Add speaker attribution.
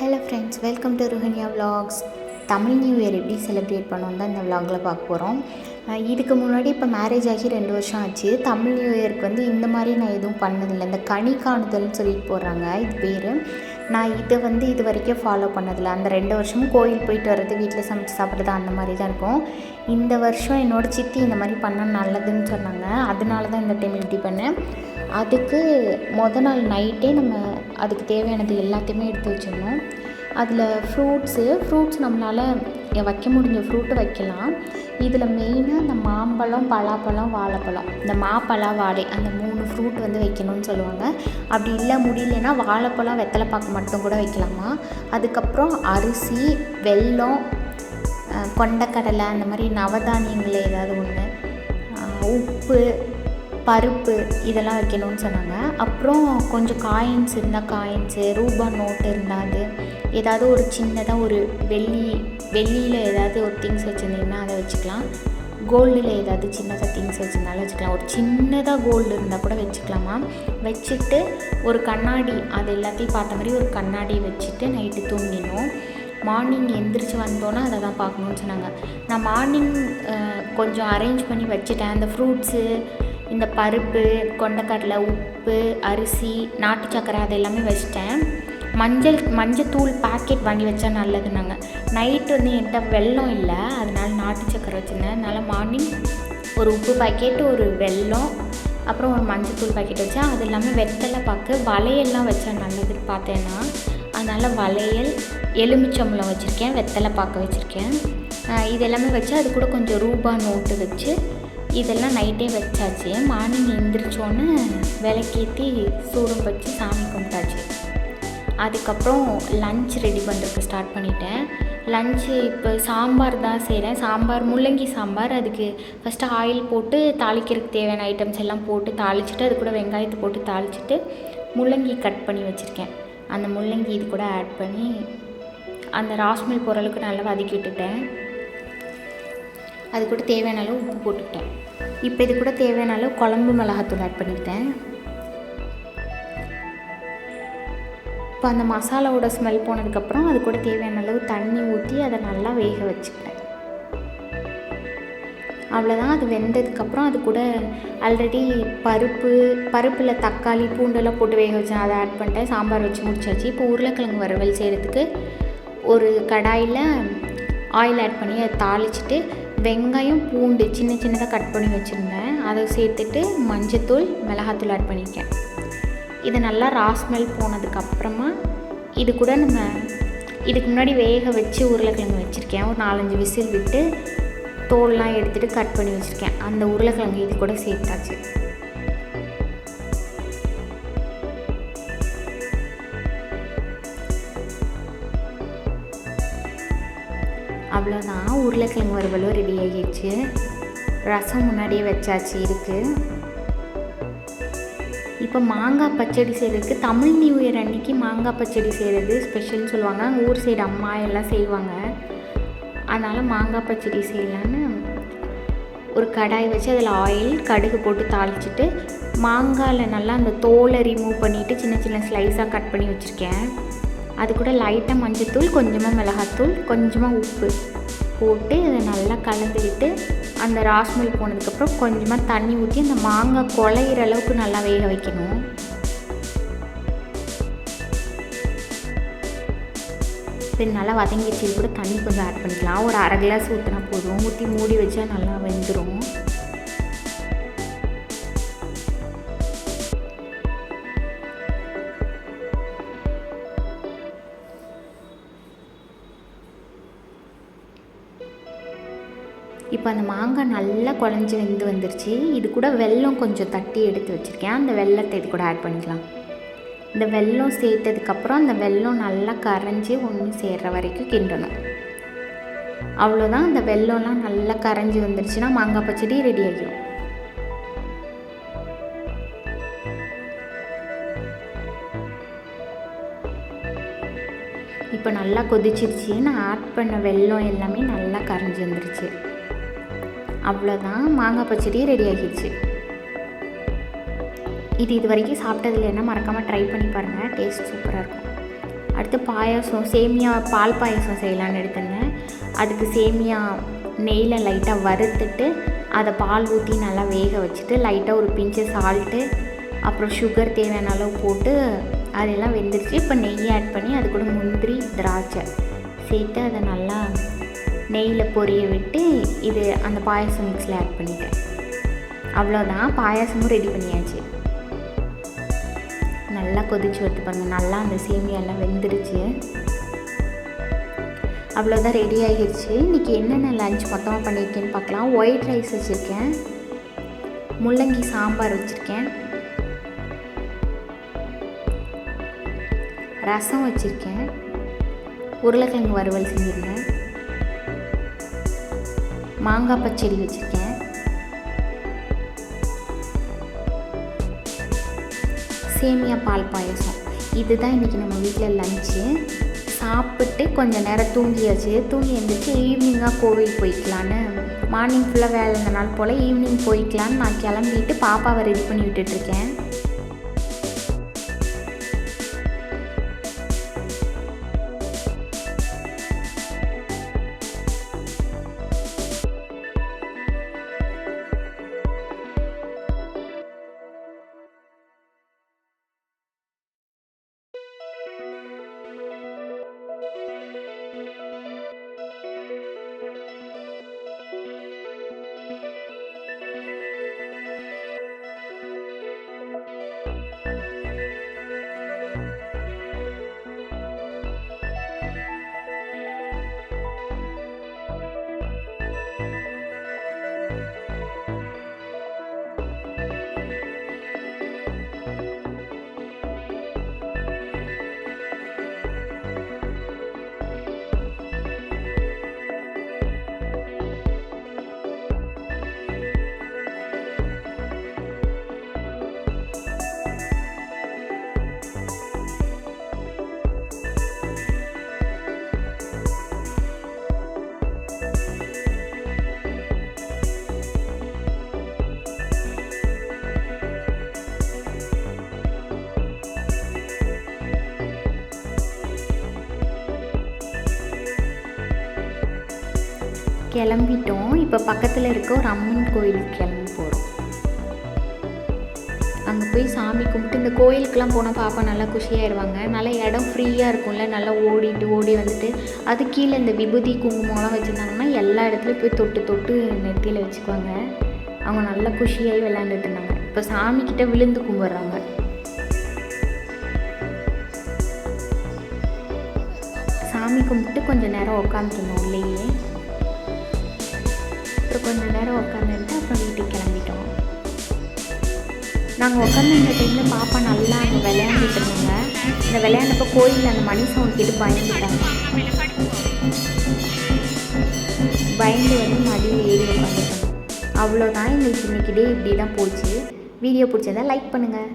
Speaker 1: Hello friends welcome to Ruhanya vlogs Tamil new year எப்படி celebrate பண்ணோம் தான் இந்த விலாகில் பார்க்க போகிறோம் இதுக்கு முன்னாடி இப்போ மேரேஜ் ஆகி ரெண்டு வருஷம் ஆச்சு. தமிழ் நியூ இயருக்கு வந்து இந்த மாதிரி நான் எதுவும் பண்ணதில்லை. இந்த கனி காணுதல்னு சொல்லிட்டு போடுறாங்க இது பேர். நான் இதை வந்து இது வரைக்கும் ஃபாலோ பண்ணதில்லை. அந்த ரெண்டு வருஷமும் கோயில் போயிட்டு வர்றது வீட்டில் சமைச்சு சாப்பிட்றது அந்த மாதிரி தான் இருக்கும். இந்த வருஷம் என்னோடய சித்தி இந்த மாதிரி பண்ணால் நல்லதுன்னு சொன்னாங்க. அதனால தான் இந்த டைம் இப்படி பண்ணேன். அதுக்கு மொதல் நாள் நைட்டே நம்ம அதுக்கு தேவையானது எல்லாத்தையுமே எடுத்து வச்சிடணும். அதில் ஃப்ரூட்ஸு ஃப்ரூட்ஸ் நம்மளால் வைக்க முடிஞ்ச ஃப்ரூட்டு வைக்கலாம். இதில் மெயினாக இந்த மாம்பழம் பலாப்பழம் வாழைப்பழம் இந்த மாப்பழா வாழை அந்த மூணு ஃப்ரூட் வந்து வைக்கணும்னு சொல்லுவாங்க. அப்படி இல்லை முடியலன்னா வாழைப்பழம் வெத்தலைப்பாக்கு மட்டும் கூட வைக்கலாமா? அதுக்கப்புறம் அரிசி வெல்லம் கொண்டக்கடலை அந்த மாதிரி நவதானியங்கள் ஏதாவது ஒன்று உப்பு பருப்பு இதெல்லாம் வைக்கணும்னு சொன்னாங்க. அப்புறம் கொஞ்சம் காயின்ஸ் இருந்தால் காயின்ஸு ரூபா நோட்டு இருந்தால் அது. ஏதாவது ஒரு சின்னதாக ஒரு வெள்ளி வெள்ளியில் ஏதாவது ஒரு திங்ஸ் வச்சுருந்தீங்கன்னா அதை வச்சுக்கலாம். கோல்டில் ஏதாவது சின்னதாக திங்ஸ் வச்சுருந்தாலும் வச்சுக்கலாம். ஒரு சின்னதாக கோல்டு இருந்தால் கூட வச்சுக்கலாமா வச்சுட்டு ஒரு கண்ணாடி அது எல்லாத்தையும் பார்த்த மாதிரி ஒரு கண்ணாடி வச்சுட்டு நைட்டு தூங்கினோம். மார்னிங் எந்திரிச்சு வந்தோன்னே அதை தான் பார்க்கணுன்னு சொன்னாங்க. நான் மார்னிங் கொஞ்சம் அரேஞ்ச் பண்ணி வச்சுட்டேன். அந்த ஃப்ரூட்ஸு இந்த பருப்பு கொண்டக்கடலை உப்பு அரிசி நாட்டு சக்கரை அது எல்லாமே வச்சிட்டேன். மஞ்சள் மஞ்சத்தூள் பாக்கெட் வாங்கி வச்சா நாங்கள் நைட்டு வந்து என்கிட்ட வெல்லம் இல்லை அதனால நாட்டு சக்கரை வச்சுருந்தேன். அதனால் மார்னிங் ஒரு உப்பு பாக்கெட் ஒரு வெல்லம் அப்புறம் ஒரு மஞ்சத்தூள் பாக்கெட் வச்சேன் அது இல்லாமல் வெத்தலை பாக்கு வளையல்லாம் வச்சா நல்லதுன்னு பார்த்தேன்னா. அதனால் வளையல் எலுமிச்சம்பழம் வச்சுருக்கேன் வெத்தலை பாக்கு வச்சுருக்கேன். இது எல்லாமே வச்சு அது கூட கொஞ்சம் ரூபா நோட்டு வச்சு இதெல்லாம் நைட்டே வச்சாச்சு. மார்னிங் எழுந்திரிச்சோன்னு விளக்கேற்றி சூடம் வச்சு சாமி கும்பிட்டாச்சு. அதுக்கப்புறம் லஞ்ச் ரெடி பண்ணுறதுக்கு ஸ்டார்ட் பண்ணிட்டேன். லஞ்சு இப்போ சாம்பார் தான் செய்கிறேன் சாம்பார் முள்ளங்கி சாம்பார். அதுக்கு ஃபஸ்ட்டு ஆயில் போட்டு தாளிக்கிறதுக்கு தேவையான ஐட்டம்ஸ் எல்லாம் போட்டு தாளிச்சிட்டு அது கூட வெங்காயத்தை போட்டு தாளிச்சிட்டு முள்ளங்கி கட் பண்ணி வச்சுருக்கேன். அந்த முள்ளங்கி இது கூட ஆட் பண்ணி அந்த ராஸ்மில் பொருளுக்கு நல்லா வதக்கி விட்டுட்டேன் அது கூட தேவையான அளவு உப்பு போட்டுக்கிட்டேன். இப்போ இது கூட தேவையான அளவு குழம்பு மிளகாத்தூள் ஆட் பண்ணிக்கிட்டேன். இப்போ அந்த மசாலாவோட ஸ்மெல் போனதுக்கப்புறம் அது கூட தேவையான அளவு தண்ணி ஊற்றி அதை நல்லா வேக வச்சுக்கிட்டேன். அவ்வளோதான் அது வெந்ததுக்கப்புறம் அது கூட ஆல்ரெடி பருப்பு பருப்பில் தக்காளி பூண்டெல்லாம் போட்டு வேக வச்சேன் அதை ஆட் பண்ணிட்டேன். சாம்பார் வச்சு முடிச்சாச்சு. இப்போ உருளைக்கிழங்கு வறுவல் செய்கிறதுக்கு ஒரு கடாயில் ஆயில் ஆட் பண்ணி அதை தாளிச்சிட்டு வெங்காயம் பூண்டு சின்ன சின்னதாக கட் பண்ணி வச்சுருந்தேன். அதை சேர்த்துட்டு மஞ்சத்தூள் மிளகாத்தூள் ஆட் பண்ணியிருக்கேன். இது நல்லா ராஸ்மெல் போனதுக்கப்புறமா இது கூட நம்ம இதுக்கு முன்னாடி வேக வச்சு உருளைக்கிழங்கு வச்சுருக்கேன். ஒரு நாலஞ்சு விசில் விட்டு தோல்லாம் எடுத்துகிட்டு கட் பண்ணி வச்சுருக்கேன். அந்த உருளைக்கிழங்கு இது கூட சேர்த்தாச்சு. அவ்வளோதான் உருளைக்கிழங்கு வறுவலும் ரெடி ஆகிடுச்சு. ரசம் முன்னாடியே வச்சாச்சு இருக்குது இப்போ மாங்காய் பச்சடி செய்கிறதுக்கு தமிழ் நியூ இயர் அன்னைக்கு மாங்காய் பச்சடி செய்கிறது ஸ்பெஷல்னு சொல்லுவாங்க. ஊர் சைடு அம்மா எல்லாம் செய்வாங்க. அதனால் மாங்காய் பச்சடி செய்யலான்னு ஒரு கடாய் வச்சு அதில் ஆயில் கடுகு போட்டு தாளிச்சிட்டு மாங்காயில் நல்லா அந்த தோலை ரிமூவ் பண்ணிவிட்டு சின்ன சின்ன ஸ்லைஸாக கட் பண்ணி வச்சுருக்கேன். அது கூட லைட்டாக மஞ்சத்தூள் கொஞ்சமாக மிளகாத்தூள் கொஞ்சமாக உப்பு போட்டு அதை நல்லா கலந்துக்கிட்டு அந்த ராஸ்மல் போனதுக்கப்புறம் கொஞ்சமாக தண்ணி ஊற்றி அந்த மாங்காய் குழையிற அளவுக்கு நல்லா வேக வைக்கணும். இது நல்லா வதங்கிச்சு கூட தண்ணி கொஞ்சம் ஆட் பண்ணிக்கலாம். ஒரு அரை கிளாஸ் ஊற்றினா போதும். ஊற்றி மூடி வச்சா நல்லா வெந்துடும் இப்போ அந்த மாங்காய் நல்லா குழஞ்சி வெந்து வந்துருச்சு. இது கூட வெல்லம் கொஞ்சம் தட்டி எடுத்து வச்சுருக்கேன். அந்த வெல்லத்தை இது கூட ஆட் பண்ணிக்கலாம். இந்த வெல்லம் சேர்த்ததுக்கப்புறம் அந்த வெல்லம் நல்லா கரைஞ்சி ஒன்று சேர்கிற வரைக்கும் கிண்டணும். அவ்வளோதான் அந்த வெல்லம்லாம் நல்லா கரைஞ்சி வந்துருச்சுன்னா மாங்காய் பச்சடி ரெடி ஆகிடும் இப்போ நல்லா கொதிச்சிருச்சு. நான் ஆட் பண்ண வெல்லம் எல்லாமே நல்லா கரைஞ்சி வந்துருச்சு. அவ்வளோதான் மாங்காய் பச்சடி ரெடி ஆகிடுச்சு. இது இது வரைக்கும் சாப்பிட்டது இல்லைன்னா மறக்காமல் ட்ரை பண்ணி பாருங்கள் டேஸ்ட் சூப்பராக இருக்கும். அடுத்து பாயாசம் சேமியா பால் பாயாசம் செய்யலான்னு எடுத்துருந்தேன் அதுக்கு சேமியா நெய்யில் லைட்டாக வறுத்துட்டு அதை பால் ஊற்றி நல்லா வேக வச்சுட்டு லைட்டாக ஒரு பிஞ்சு சால்ட்டு அப்புறம் சுகர் தேவையான அளவு போட்டு அதெல்லாம் வெந்துருச்சு. இப்போ நெய் ஆட் பண்ணி அது கூட முந்திரி திராட்சை சேர்த்து அதை நல்லா நெய்யில் பொரிய விட்டு இது அந்த பாயாசம் மிக்ஸில் ஆட் பண்ணிட்டேன். அவ்வளோதான் பாயாசமும் ரெடி பண்ணியாச்சு. நல்லா கொதிச்சு வருது பாருங்கள் நல்லா அந்த சேமியாலாம் வெந்துருச்சு. அவ்வளோதான் ரெடி ஆகிடுச்சு இன்றைக்கி என்னென்ன லஞ்ச் மொத்தமாக பண்ணியிருக்கேன்னு பார்க்கலாம். ஒயிட் ரைஸ் வச்சுருக்கேன். முள்ளங்கி சாம்பார் வச்சுருக்கேன். ரசம் வச்சுருக்கேன். உருளைக்கிழங்கு வறுவல் செஞ்சுருந்தேன். மாங்காய் பச்சடி வச்சுருக்கேன். சேமியா பால் பாயசம். இதுதான் இன்றைக்கி நம்ம வீட்டில் லஞ்சு சாப்பிட்டு கொஞ்சம் நேரம் தூங்கியாச்சு. தூங்கி எழுந்திரிச்சு ஈவினிங்காக கோவில் போய்க்கலான்னு. மார்னிங் ஃபுல்லாக வேலை இருந்தனால போல் ஈவினிங் போய்க்கலான்னு நான் கிளம்பிட்டு பாப்பாவை ரெடி பண்ணி விட்டுட்ருக்கேன் கிளம்பிட்டோம். இப்போ பக்கத்தில் இருக்க ஒரு அம்மன் கோயிலுக்கு கிளம்பி போகிறோம் அங்கே போய் சாமி கும்பிட்டு இந்த கோயிலுக்கெலாம் போனால் பாப்பா நல்லா குஷியாயிருவாங்க. நல்லா இடம் ஃப்ரீயாக இருக்கும்ல. நல்லா ஓடிட்டு ஓடி வந்துட்டு அது கீழே இந்த விபூதி குங்குமம்லாம் வச்சுருந்தாங்கன்னா எல்லா இடத்துலையும் போய் தொட்டு தொட்டு நெத்தியில் வச்சுக்குவாங்க. அவங்க நல்லா குஷியாகி விளாண்டுட்டு இருந்தாங்க இப்போ சாமிக்கிட்ட விழுந்து கும்பிட்றாங்க. சாமி கும்பிட்டு கொஞ்சம் நேரம் உட்காந்துருந்தோம் உள்ளேயே. அப்புறம் கொஞ்சம் நேரம் உட்காந்துட்டு அப்புறம் வீட்டுக்கு கிளம்பிட்டோம். நாங்கள் உட்காந்துருந்த டைமில் பாப்பா நல்லா அங்கே விளையாண்டுட்டு இருந்தாங்க. இந்த விளையாண்டப்போ கோயிலில் அந்த மணி சவுண்ட் கேட்டு பயந்துட்டாங்க. பயந்து வந்து மடியில் ஏறி உட்காந்துட்டோம் அவ்வளோதான் எங்களுக்கு இன்னைக்கு டே இப்படி தான் போச்சு. வீடியோ பிடிச்சதா லைக் பண்ணுங்கள்